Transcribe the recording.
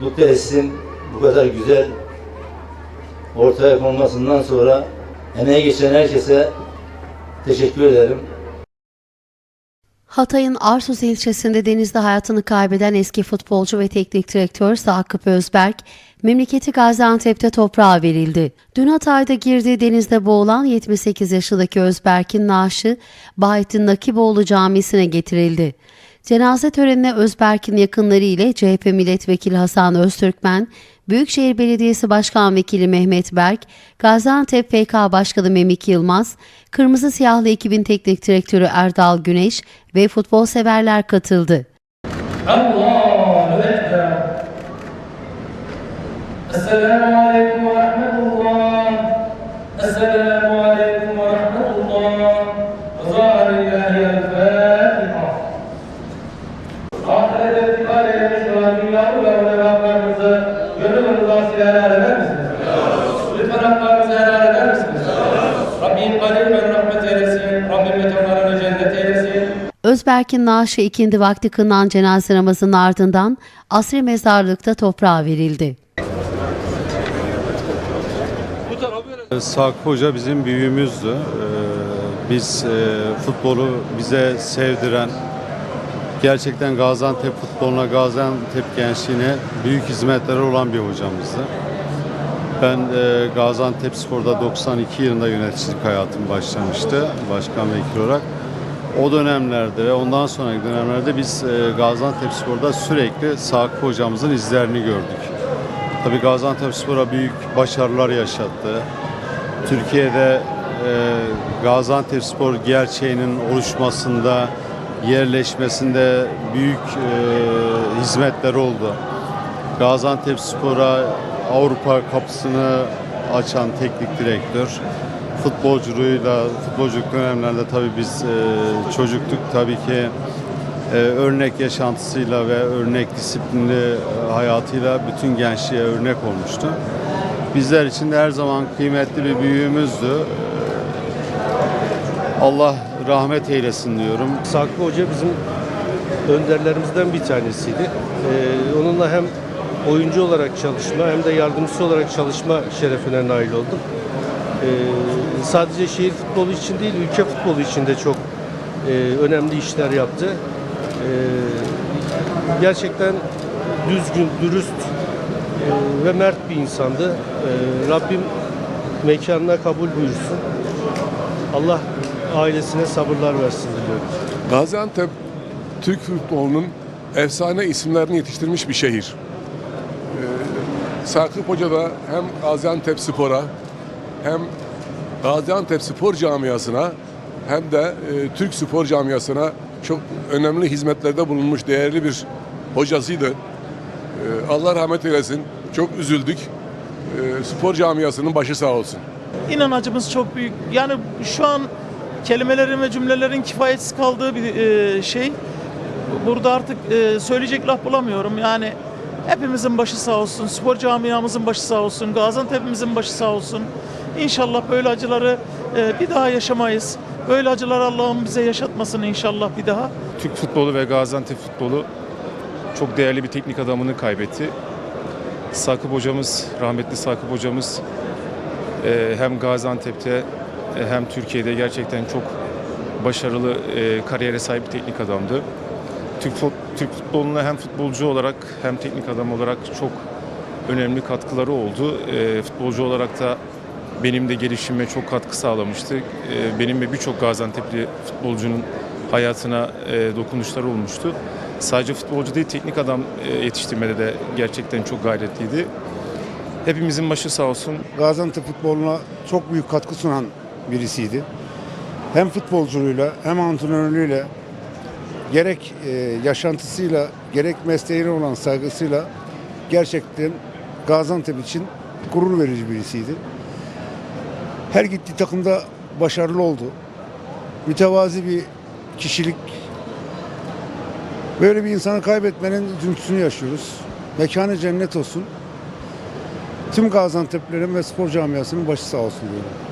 Bu tesisin bu kadar güzel ortaya konmasından sonra emeği geçen herkese teşekkür ederim. Hatay'ın Arsuz ilçesinde denizde hayatını kaybeden eski futbolcu ve teknik direktör Sakıp Özberk, memleketi Gaziantep'te toprağa verildi. Dün Hatay'da girdiği denizde boğulan 78 yaşındaki Özberk'in naaşı Bahattin Nakiboğlu Camisi'ne getirildi. Cenaze törenine Özberk'in yakınları ile CHP Milletvekili Hasan Öztürkmen, Büyükşehir Belediyesi Başkan Vekili Mehmet Berk, Gaziantep FK Başkanı Memik Yılmaz, Kırmızı Siyahlı ekibin teknik direktörü Erdal Güneş ve futbol severler katıldı. Allahu Ekber. Esselamu Haklarınızı helal eder misiniz? Rabbim kadir ve rahmet eylesin. Rabbim mekanlarını cennet eylesin. Özberk'in naaşı ikindi vakti kılınan cenaze namazının ardından asri mezarlıkta toprağa verildi. Sakıp Hoca bizim büyüğümüzdü. Ee, Biz e, futbolu bize sevdiren, gerçekten Gaziantep futboluna, Gaziantep gençliğine büyük hizmetleri olan bir hocamızdı. Ben e, Gaziantep Spor'da 92 yılında yöneticilik hayatım başlamıştı başkan vekili olarak. O dönemlerde ve ondan sonraki dönemlerde biz e, Gaziantep Spor'da sürekli Sakıp hocamızın izlerini gördük. Tabii Gaziantep Spor'a büyük başarılar yaşattı. Türkiye'de e, Gaziantep Spor gerçeğinin oluşmasında, yerleşmesinde büyük e, hizmetleri oldu. Gaziantep Spor'a Avrupa kapısını açan teknik direktör. Futbolculuğuyla, futbolculuk dönemlerinde tabii biz e, çocuktuk tabii ki e, örnek yaşantısıyla ve örnek disiplinli e, hayatıyla bütün gençliğe örnek olmuştu. Bizler için de her zaman kıymetli bir büyüğümüzdü. Allah rahmet eylesin diyorum. Saklı Hoca bizim önderlerimizden bir tanesiydi. Ee, onunla hem oyuncu olarak çalışma hem de yardımcısı olarak çalışma şerefine nail oldum. Ee, sadece şehir futbolu için değil, ülke futbolu için de çok e, önemli işler yaptı. Ee, gerçekten düzgün, dürüst e, ve mert bir insandı. Ee, Rabbim mekanına kabul buyursun. Allah ailesine sabırlar versin diliyorum. Gaziantep Türk futbolunun efsane isimlerini yetiştirmiş bir şehir. Sakıp Hoca da hem Gaziantep Spor'a hem Gaziantep Spor Camiası'na hem de e, Türk Spor Camiası'na çok önemli hizmetlerde bulunmuş değerli bir hocasıydı. Ee, Allah rahmet eylesin. Çok üzüldük. Ee, spor camiasının başı sağ olsun. İnan acımız çok büyük. Yani şu an kelimelerin ve cümlelerin kifayetsiz kaldığı bir e, şey. Burada artık e, söyleyecek laf bulamıyorum. Yani hepimizin başı sağ olsun, spor camiamızın başı sağ olsun, Gaziantep'imizin başı sağ olsun. İnşallah böyle acıları e, bir daha yaşamayız. Böyle acılar Allah'ım bize yaşatmasın inşallah bir daha. Türk futbolu ve Gaziantep futbolu çok değerli bir teknik adamını kaybetti. Sakıp hocamız, rahmetli Sakıp hocamız e, hem Gaziantep'te e, hem Türkiye'de gerçekten çok başarılı e, kariyere sahip bir teknik adamdı. Türk, fut- Türk futboluna hem futbolcu olarak hem teknik adam olarak çok önemli katkıları oldu. E, futbolcu olarak da benim de gelişime çok katkı sağlamıştı. E, benim ve birçok Gaziantep'li futbolcunun hayatına e, dokunuşları olmuştu. Sadece futbolcu değil, teknik adam e, yetiştirmede de gerçekten çok gayretliydi. Hepimizin başı sağ olsun. Gaziantep futboluna çok büyük katkı sunan birisiydi. Hem futbolculuğuyla hem antrenörlüğüyle gerek e, yaşantısıyla gerek mesleğine olan saygısıyla gerçekten Gaziantep için gurur verici birisiydi. Her gittiği takımda başarılı oldu. Mütevazi bir kişilik. Böyle bir insanı kaybetmenin üzüntüsünü yaşıyoruz. Mekanı cennet olsun. Tüm Gaziantep'lerin ve spor camiasının başı sağ olsun diyorum.